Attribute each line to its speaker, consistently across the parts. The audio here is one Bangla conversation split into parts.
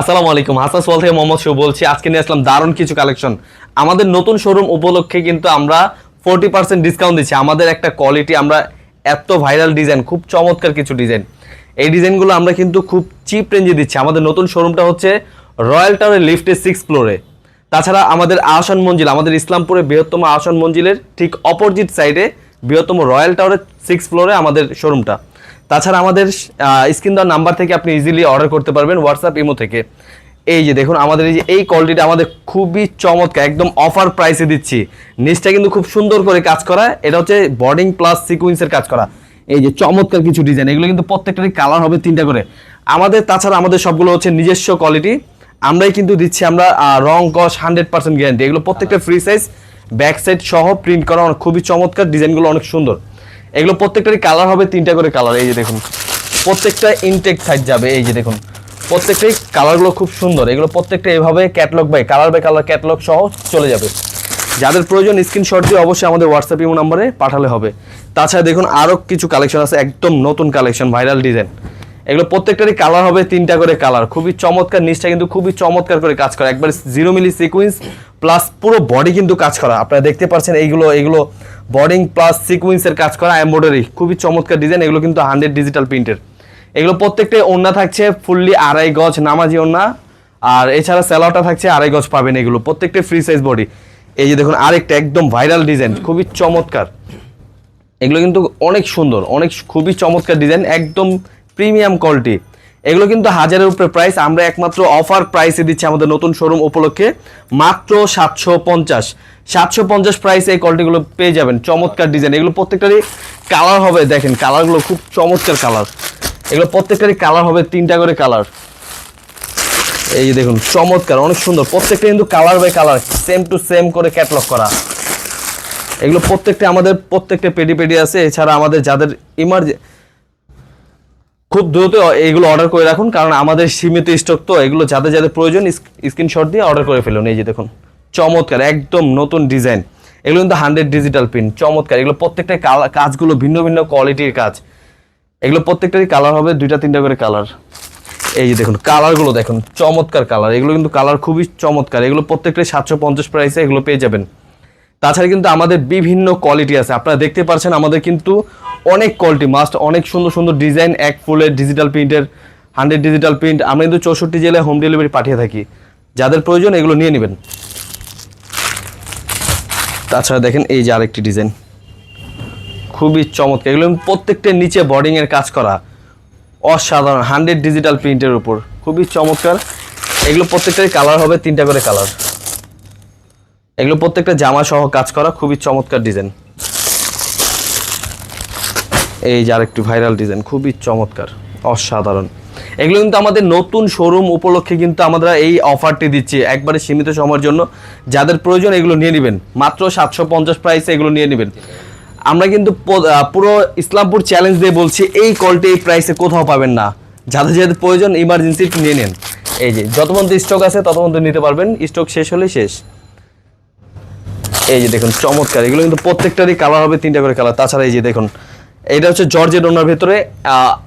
Speaker 1: আসসালামু আলাইকুম, হাসান সোয়াল থেকে মোহাম্মদ শো বলছি। আজকে নিয়ে আসলাম দারুণ কিছু কালেকশন আমাদের নতুন শোরুম উপলক্ষে কিন্তু আমরা ফোর্টি পার্সেন্ট ডিসকাউন্ট দিচ্ছি। আমাদের একটা কোয়ালিটি আমরা এত ভাইরাল ডিজাইন খুব চমৎকার কিছু ডিজাইন এই ডিজাইনগুলো আমরা কিন্তু খুব চিপ রেঞ্জে দিচ্ছি। আমাদের নতুন শোরুমটা হচ্ছে রয়্যাল টাওয়ারের লিফটের সিক্স ফ্লোরে তাছাড়া আমাদের আসন মঞ্জিল, আমাদের ইসলামপুরে বৃহত্তম আসন মঞ্জিলের ঠিক অপোজিট সাইডে বৃহত্তম রয়্যাল টাওয়ারের সিক্স ফ্লোরে আমাদের শোরুমটা তাছাড়া আমাদের স্ক্রিন দেওয়ার নাম্বার থেকে আপনি ইজিলি অর্ডার করতে পারবেন হোয়াটসঅ্যাপ ইমো থেকে। এই যে দেখুন, আমাদের এই যে, এই কোয়ালিটিটা আমাদের খুবই চমৎকার, একদম অফার প্রাইসে দিচ্ছি। নিচটা কিন্তু খুব সুন্দর করে কাজ করা, এটা হচ্ছে বর্ডিং প্লাস সিকুয়েন্সের কাজ করা। এই যে চমৎকার কিছু ডিজাইন এগুলো কিন্তু প্রত্যেকটারই কালার হবে তিনটা করে। আমাদের, তাছাড়া আমাদের সবগুলো হচ্ছে নিজস্ব কোয়ালিটি আমরাই কিন্তু দিচ্ছি আমরা রং কস হান্ড্রেড পার্সেন্ট গ্যারান্টি এগুলো প্রত্যেকটা ফ্রি সাইজ ব্যাক সাইড সহ প্রিন্ট করা খুবই চমৎকার ডিজাইনগুলো অনেক সুন্দর। এগুলো প্রত্যেকটারই কালার হবে, তিনটা করে কালার এই যে দেখুন। প্রত্যেকটা ইনটেক সাইজ যাবে, এই যে দেখুন। প্রত্যেকটাই কালারগুলো খুব সুন্দর, এগুলো প্রত্যেকটা এভাবে catalogue by colour by colour catalogue সহ চলে যাবে। যাদের প্রয়োজন স্ক্রিনশট দিয়ে অবশ্যই আমাদের হোয়াটসঅ্যাপ ইমো নাম্বারে পাঠালে হবে। তাছাড়া দেখুন আরও কিছু কালেকশন আছে, একদম নতুন কালেকশন ভাইরাল ডিজাইন এগুলো প্রত্যেকটারই কালার হবে, তিনটা করে কালার খুবই চমৎকার, নিচটা কিন্তু খুবই চমৎকার করে কাজ করা। একবার জিরো মিলি সিকুয়েন্স প্লাস পুরো বডি কিন্তু কাজ করা। আপনারা দেখতে পাচ্ছেন এইগুলো এগুলো বডিং প্লাস সিকুয়েন্সের কাজ করা এম্ব্রয়ডারি খুবই চমৎকার ডিজাইন এগুলো কিন্তু হান্ড্রেড ডিজিটাল প্রিন্টের এগুলো প্রত্যেকটাই ওন্না থাকছে ফুললি আড়াই গজ নামাজি ওন্না আর এছাড়া স্যালোটা থাকছে, আড়াই গজ পাবেন এগুলো। প্রত্যেকটাই ফ্রি সাইজ বডি এই যে দেখুন, আরেকটা একদম ভাইরাল ডিজাইন খুবই চমৎকার। এগুলো কিন্তু অনেক সুন্দর, অনেক খুবই চমৎকার ডিজাইন একদম প্রিমিয়াম কোয়ালিটি। এগুলো কিন্তু হাজারের উপরে প্রাইস আমরা একমাত্র অফার প্রাইসে দিচ্ছি আমাদের নতুন শোরুম উপলক্ষে। মাত্র সাতশো পঞ্চাশ। সাতশো পঞ্চাশ প্রাইসে এই কোয়ালিটিগুলো পেয়ে যাবেন। চমৎকার ডিজাইন এগুলো প্রত্যেকটারই কালার হবে, দেখেন কালারগুলো খুব চমৎকার কালার এগুলো প্রত্যেকটারই কালার হবে, তিনটা করে কালার এই দেখুন, চমৎকার, অনেক সুন্দর। প্রত্যেকটা কিন্তু colour by colour same to same করে ক্যাটলগ করা। এগুলো প্রত্যেকটা আমাদের, প্রত্যেকটা পেডি পেডি আছে। এছাড়া আমাদের যাদের ইমার্জে খুব দ্রুত এইগুলো অর্ডার করে রাখুন, কারণ আমাদের সীমিত স্টক তো এগুলো যাদের যাদের প্রয়োজন স্ক্রিনশট দিয়ে অর্ডার করে ফেলুন। এই যে দেখুন, চমৎকার, একদম নতুন ডিজাইন এগুলো কিন্তু হান্ড্রেড ডিজিটাল প্রিন্ট চমৎকার। এগুলো প্রত্যেকটা কাজগুলো ভিন্ন ভিন্ন কোয়ালিটির কাজ। এগুলো প্রত্যেকটারই কালার হবে, দুইটা তিনটা করে কালার এই যে দেখুন কালারগুলো দেখুন, চমৎকার কালার এগুলো কিন্তু কালার খুবই চমৎকার। এগুলো প্রত্যেকটাই সাতশো পঞ্চাশ প্রাইসে এগুলো পেয়ে যাবেন। তাছাড়া কিন্তু আমাদের বিভিন্ন কোয়ালিটি আছে। আপনারা দেখতে পাচ্ছেন আমাদের কিন্তু অনেক কোয়ালিটি মাস্ট অনেক সুন্দর সুন্দর ডিজাইন এক ফুলের ডিজিটাল প্রিন্টের হান্ড্রেড ডিজিটাল প্রিন্ট আমরা কিন্তু চৌষট্টি জেলায় হোম ডেলিভারি পাঠিয়ে থাকি। যাদের প্রয়োজন এগুলো নিয়ে নেবেন। তাছাড়া দেখেন এই যে আরেকটি ডিজাইন খুবই চমৎকার। এগুলো প্রত্যেকটার নিচে বর্ডিং এর কাজ করা। অসাধারণ। হান্ড্রেড ডিজিটাল প্রিন্টের উপর। খুবই চমৎকার। এগুলো প্রত্যেকটাই কালার হবে তিনটা করে কালার এগুলো প্রত্যেকটা জামা সহ কাজ করা, খুবই চমৎকার ডিজাইন এই যে আরেকটি ভাইরাল ডিজাইন খুবই চমৎকার, অসাধারণ। এগুলো কিন্তু আমাদের নতুন শোরুম উপলক্ষে কিন্তু আমরা এই অফারটি দিচ্ছি একবারে সীমিত সময়ের জন্য। যাদের প্রয়োজন এগুলো নিয়ে নেবেন, মাত্র সাতশো পঞ্চাশ প্রাইসে এগুলো নিয়ে নেবেন। আমরা কিন্তু পুরো ইসলামপুর চ্যালেঞ্জ দিয়ে বলছি, এই কলটি এই প্রাইসে কোথাও পাবেন না। যাদের যাদের প্রয়োজন ইমার্জেন্সি নিয়ে নেন। এই যে, যত পর্যন্ত স্টক আছে তত পর্যন্ত নিতে পারবেন। স্টক শেষ হলেই শেষ। এই যে দেখুন, চমৎকার। এগুলো কিন্তু প্রত্যেকটারই কালার হবে, তিনটা করে কালার তাছাড়া এই যে দেখুন এটা হচ্ছে জর্জেট ওনার ভেতরে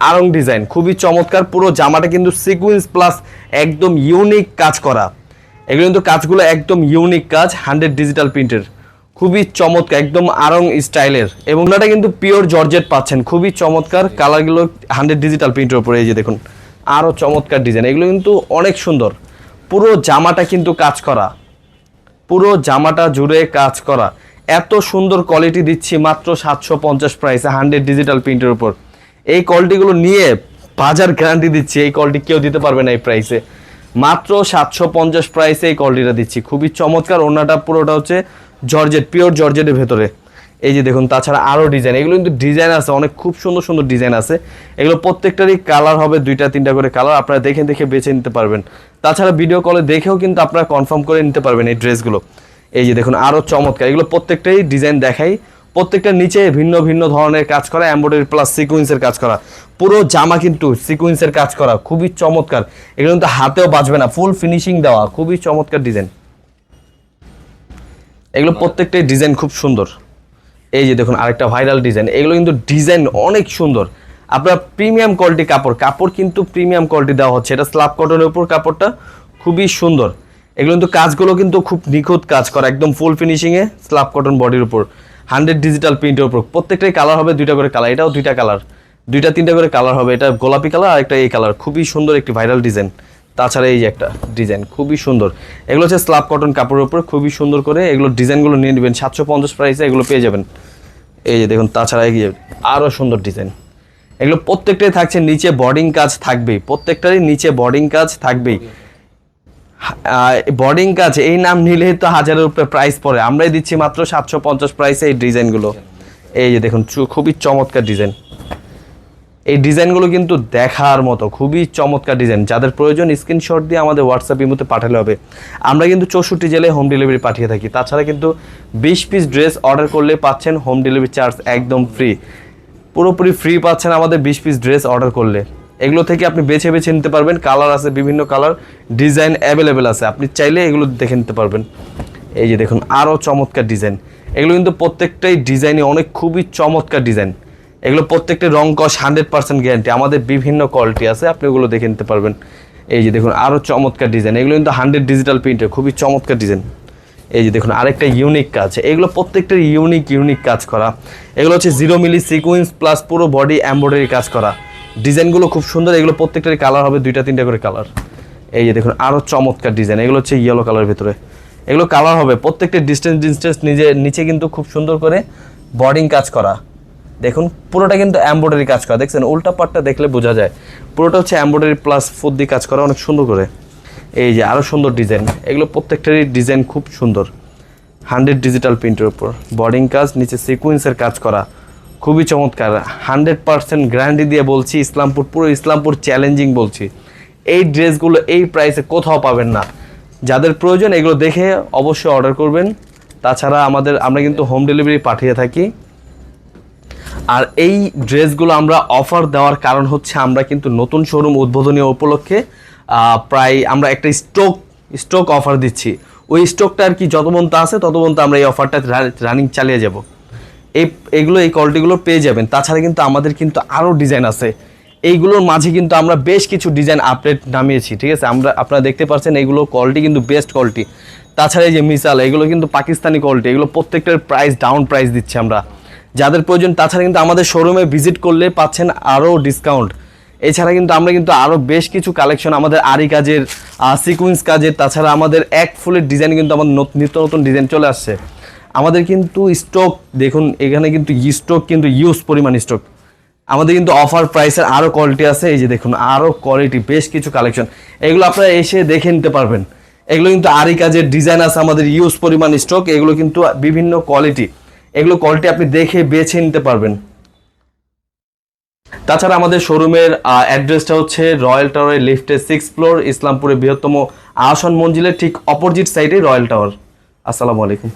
Speaker 1: আরং ডিজাইন খুবই চমৎকার, পুরো জামাটা কিন্তু সিকুয়েন্স প্লাস একদম ইউনিক কাজ করা। এগুলো কিন্তু কাজগুলো একদম ইউনিক কাজ হান্ড্রেড ডিজিটাল প্রিন্টের খুবই চমৎকার, একদম আরং স্টাইলের। এবং ওনাটা কিন্তু পিওর জর্জেট পাচ্ছেন। খুবই চমৎকার কালারগুলো হান্ড্রেড ডিজিটাল প্রিন্টের উপরে, এই যে দেখুন আরও চমৎকার ডিজাইন এগুলো কিন্তু অনেক সুন্দর। পুরো জামাটা কিন্তু কাজ করা। পুরো জামাটা জুড়ে কাজ করা। এত সুন্দর কোয়ালিটি দিচ্ছি মাত্র সাতশো পঞ্চাশ প্রাইসে হান্ড্রেড ডিজিটাল প্রিন্টের উপর। এই কলটিগুলো নিয়ে বাজার গ্যারান্টি দিচ্ছি, এই কলটি কেউ দিতে পারবে না এই প্রাইসে মাত্র সাতশো পঞ্চাশ প্রাইসে এই কলটিটা দিচ্ছি। খুবই চমৎকার ওনাটা পুরোটা হচ্ছে জর্জেট পিওর জর্জেটের ভেতরে। এই যে দেখুন তাছাড়া আরও ডিজাইন এগুলো কিন্তু ডিজাইন আছে অনেক খুব সুন্দর সুন্দর ডিজাইন আছে। এগুলো প্রত্যেকটারই কালার হবে দুইটা তিনটা করে কালার আপনারা দেখে দেখে বেছে নিতে পারবেন। তাছাড়া ভিডিও কলে দেখেও কিন্তু আপনারা কনফার্ম করে নিতে পারবেন এই ড্রেসগুলো এই যে দেখুন আরও চমৎকার এগুলো প্রত্যেকটাই ডিজাইন দেখাই। প্রত্যেকটার নিচে ভিন্ন ভিন্ন ধরনের কাজ করা এম্ব্রয়ডারি প্লাস সিকুয়েন্সের কাজ করা। পুরো জামা কিন্তু সিকুয়েন্সের কাজ করা খুবই চমৎকার। এগুলো কিন্তু হাতেও বাঁচবে না ফুল ফিনিশিং দেওয়া খুবই চমৎকার ডিজাইন এগুলো প্রত্যেকটাই ডিজাইন খুব সুন্দর। এই যে দেখুন আরেকটা ভাইরাল ডিজাইন এগুলো কিন্তু ডিজাইন অনেক সুন্দর। আপনার প্রিমিয়াম কোয়ালিটি কাপড় কাপড় কিন্তু প্রিমিয়াম কোয়ালিটি দেওয়া হচ্ছে। এটা স্লাব কটনের উপর কাপড়টা খুবই সুন্দর। এগুলো কিন্তু কাজগুলো কিন্তু খুব নিখুঁত কাজ করা, একদম ফুল ফিনিশিংয়ে স্ল্যাব কটন বডির উপর। হান্ড্রেড ডিজিটাল প্রিন্টের উপর। প্রত্যেকটাই কালার হবে দুইটা করে কালার এটাও দুইটা কালার দুইটা, তিনটা করে কালার হবে। এটা গোলাপি কালার আর একটা এই কালার খুবই সুন্দর একটি ভাইরাল ডিজাইন তাছাড়া এই যে একটা ডিজাইন খুবই সুন্দর। এগুলো হচ্ছে স্লাব কটন কাপড়ের উপর খুবই সুন্দর করে এগুলো ডিজাইনগুলো নিয়ে নেবেন। সাতশো পঞ্চাশ প্রাইসে এগুলো পেয়ে যাবেন। এই যে দেখুন, তাছাড়া এগিয়ে আরও সুন্দর ডিজাইন। এগুলো প্রত্যেকটাই থাকছে, নিচে বর্ডিং কাজ থাকবেই। প্রত্যেকটারই নিচে বর্ডিং কাজ থাকবেই। বর্ডিং কাজ, এই নাম নিলেই তো হাজারের উপরে প্রাইস পড়ে। আমরাই দিচ্ছি মাত্র সাতশো পঞ্চাশ প্রাইসে এই ডিজাইনগুলো। এই যে দেখুন খুবই চমৎকার ডিজাইন। এই ডিজাইনগুলো কিন্তু দেখার মতো, খুবই চমৎকার ডিজাইন। যাদের প্রয়োজন স্ক্রিনশট দিয়ে আমাদের হোয়াটসঅ্যাপ ইমোতে পাঠালে হবে। আমরা কিন্তু চৌষট্টি জেলায় হোম ডেলিভারি পাঠিয়ে থাকি। তাছাড়া কিন্তু বিশ পিস ড্রেস অর্ডার করলে পাচ্ছেন হোম ডেলিভারি চার্জ একদম ফ্রি পুরোপুরি ফ্রি পাচ্ছেন আমাদের বিশ পিস ড্রেস অর্ডার করলে। এগুলো থেকে আপনি বেছে বেছে নিতে পারবেন। কালার আছে, বিভিন্ন কালার ডিজাইন অ্যাভেলেবেল আছে। আপনি চাইলে এগুলো দেখে নিতে পারবেন। এই যে দেখুন, আরও চমৎকার ডিজাইন এগুলো কিন্তু প্রত্যেকটাই ডিজাইনে অনেক খুবই চমৎকার ডিজাইন এগুলো প্রত্যেকটি রং কস হান্ড্রেড পার্সেন্ট গ্যারান্টি আমাদের বিভিন্ন কোয়ালিটি আছে, আপনি ওগুলো দেখে নিতে পারবেন। এই যে দেখুন আরও চমৎকার ডিজাইন এগুলো কিন্তু হান্ড্রেড ডিজিটাল প্রিন্টের খুবই চমৎকার ডিজাইন এই যে দেখুন, আরেকটা ইউনিক কাজ। এগুলো প্রত্যেকটার ইউনিক ইউনিক কাজ করা। এগুলো হচ্ছে জিরো মিলি সিকুয়েন্স প্লাস পুরো বডি এমব্রয়ডারি কাজ করা। ডিজাইনগুলো খুব সুন্দর, এগুলো প্রত্যেকটারই কালার হবে, দুইটা, তিনটা করে কালার এই যে দেখুন আরও চমৎকার ডিজাইন এগুলো হচ্ছে ইয়েলো কালারের ভিতরে। এগুলো কালার হবে, প্রত্যেকটা ডিস্টেন্স ডিস্টেন্স নিজে, নিচে কিন্তু খুব সুন্দর করে বর্ডিং কাজ করা। দেখুন, পুরোটা কিন্তু এমব্রয়ডারি কাজ করা। দেখছেন, উল্টা পাটটা দেখলে বোঝা যায়। পুরোটা হচ্ছে এমব্রয়ডারি প্লাস ফুদ্দি কাজ করা, অনেক সুন্দর করে। এই যে আরও সুন্দর ডিজাইন। এগুলো প্রত্যেকটারই ডিজাইন খুব সুন্দর। হান্ড্রেড ডিজিটাল প্রিন্টের উপর। বর্ডিং কাজ, নিচে সিকুয়েন্সের কাজ করা। খুবই চমৎকার। হান্ড্রেড পার্সেন্ট গ্যারান্টি দিয়ে বলছি, ইসলামপুর, পুরো ইসলামপুর চ্যালেঞ্জিং বলছি। এই ড্রেসগুলো এই প্রাইসে কোথাও পাবেন না। যাদের প্রয়োজন এগুলো দেখে অবশ্যই অর্ডার করবেন। তাছাড়া আমাদের, আমরা কিন্তু হোম ডেলিভারি পাঠিয়ে থাকি। আর এই ড্রেসগুলো আমরা অফার দেওয়ার কারণ হচ্ছে আমরা কিন্তু নতুন শোরুম উদ্বোধনী উপলক্ষে প্রায় আমরা একটা স্টক স্টক অফার দিচ্ছি। ওই স্টকটা আর কি যত পর্যন্ত আছে তত পর্যন্ত আমরা এই অফারটা রানিং চালিয়ে যাব। এই, এগুলো, এই কোয়ালিটিগুলো পেয়ে যাবেন। তাছাড়া কিন্তু আমাদের কিন্তু আরও ডিজাইন আছে। এইগুলোর মাঝে কিন্তু আমরা বেশ কিছু ডিজাইন আপডেট নামিয়েছি, ঠিক আছে? আমরা, আপনারা দেখতে পাচ্ছেন এইগুলো কোয়ালিটি কিন্তু বেস্ট কোয়ালিটি তাছাড়া এই যে মিসাল, এগুলো কিন্তু পাকিস্তানি কোয়ালিটি এগুলো প্রত্যেকটার প্রাইস ডাউন প্রাইস দিচ্ছি আমরা। যাদের প্রয়োজন, তাছাড়া কিন্তু আমাদের শোরুমে ভিজিট করলে পাচ্ছেন আরও ডিসকাউন্ট এছাড়া কিন্তু আমরা কিন্তু আরও বেশ কিছু কালেকশন আমাদের আরি কাজের সিকুয়েন্স কাজের, তাছাড়া আমাদের এক ফুলের ডিজাইন কিন্তু আমাদের নত- নিত্য নতুন ডিজাইন চলে আসছে। আমাদের কিন্তু স্টক দেখুন, এখানে কিন্তু স্টক কিন্তু ইউজ পরিমাণ স্টক আমাদের কিন্তু অফার প্রাইসের আরও কোয়ালিটি আছে, এই যে দেখুন, আরও কোয়ালিটি বেশ কিছু কালেকশন এগুলো আপনারা এসে দেখে নিতে পারবেন। এগুলো কিন্তু আরি কাজের ডিজাইন আছে, আমাদের ইউজ পরিমাণ স্টক এগুলো কিন্তু বিভিন্ন কোয়ালিটি এগুলো কোয়ালিটি আপনি দেখে বেছে নিতে পারবেন। তাছাড়া আমাদের শোরুমের অ্যাড্রেসটা হচ্ছে রয়্যাল টাওয়ারের লিফটের সিক্স ফ্লোর ইসলামপুরের বৃহত্তম আসন মঞ্জিলের ঠিক অপোজিট সাইডে রয়্যাল টাওয়ার আসসালামু আলাইকুম।